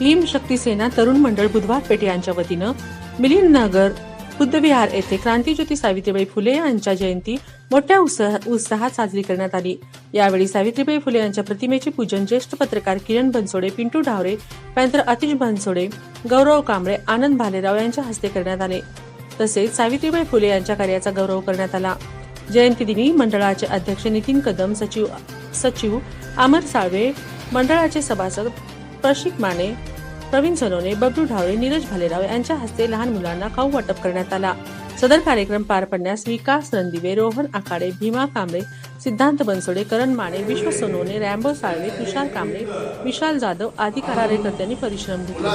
भीम शक्ती सेना तरुण मंडळ बुधवार पेठ यांच्या वतीनं मिलिंद नगर बुद्धविहार येथे क्रांतीज्योती सावित्रीबाई फुले यांच्या जयंती मोठ्या उत्साहात साजरी करण्यात आली. यावेळी सावित्रीबाई फुले यांच्या प्रतिमेचे पूजन ज्येष्ठ पत्रकार किरण बनसोडे पिंटू ढावरे त्यानंतर अतिश बनसोडे गौरव कांबळे आनंद भालेराव यांच्या हस्ते करण्यात आले. तसेच सावित्रीबाई फुले यांच्या कार्याचा गौरव करण्यात आला. जयंतीदिनी मंडळाचे अध्यक्ष नितीन कदम सचिव सचिव अमर साळवे मंडळाचे सभासद प्रशिक माने प्रवीण सोनवणे बबलू ढावळे नीरज भालेराव यांच्या हस्ते लहान मुलांना खाऊ वाटप करण्यात आला. सदर कार्यक्रम पार पडण्यास विकास रणदिवे रोहन आखाडे भीमा कांबळे सिद्धांत बनसोडे करण माने विश्व सोनवणे रॅम्बो साळवे तुषार कांबळे विशाल जाधव आदी कार्यकर्त्यांनी परिश्रम घेतले.